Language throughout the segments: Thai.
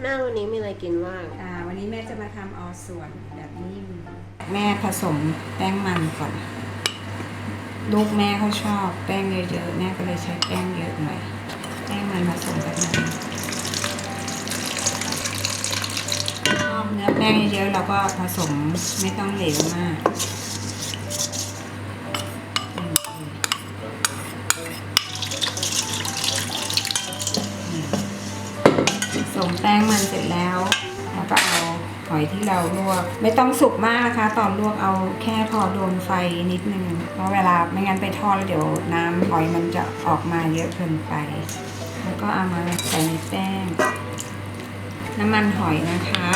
แม่วันนี้มีอะไรกินบ้าง อ่าวันนี้แม่จะมาทำออส่วนแบบนิ่มแม่ผสมแป้งมันก่อน ลูกแม่เขาชอบแป้งเยอะๆ แม่ก็เลยใช้แป้งเยอะหน่อย แป้งมันผสมกับมันชอบเนื้อแป้งเยอะๆเราก็ผสมไม่ต้องเหลวมาก งมันเสร็จแล้วแล้วก็เอาหอยที่เราลวก ไม่ต้องสุกมากนะคะ ตอนลวกเอาแค่พอโดนไฟนิดนึงเพราะเวลาไม่งั้นไปทอดแล้วเดี๋ยวน้ำหอยมันจะออกมาเยอะเกินไป แล้วก็เอามาใส่ในแป้ง น้ำมันหอยนะคะ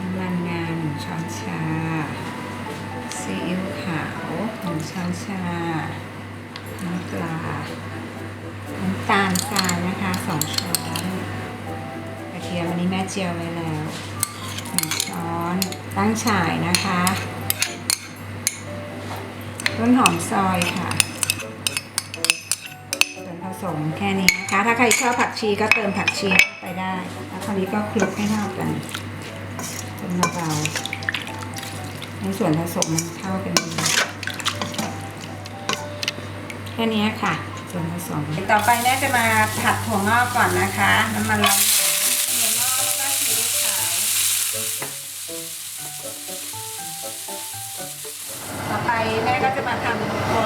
น้ำมันงาหนึ่งช้อนชาซีอิ๊วขาวหนึ่งช้อนชา ตาลทรายนะคะสองช้อนกระเทียมอันนี้แม่เจียวไว้แล้วหนึ่งช้อนตั้งฉ่ายนะคะต้นหอมซอยค่ะส่วนผสมแค่นี้นะคะ ถ้าใครชอบผักชีก็เติมผักชีเข้าไปได้แล้วคราวนี้ก็คลุกให้เท่ากันจนเบาๆในส่วนผสมมันเข้ากันดีแค่นี้ค่ะ ส่วนผสมต่อไปแม่จะมาผัดถั่วงอกก่อนนะคะน้ำมันร้อนถั่วงอกแล้วก็ซีอิ๊วขาวต่อไปแม่ก็จะมาทำตัว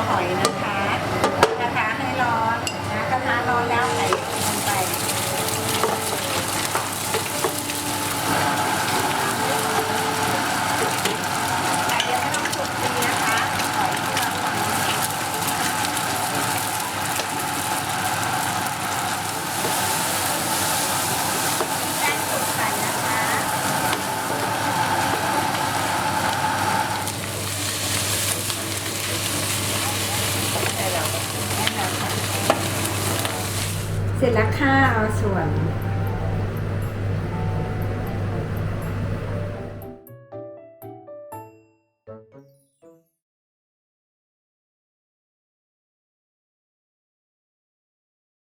เสร็จแล้วค่าส่วน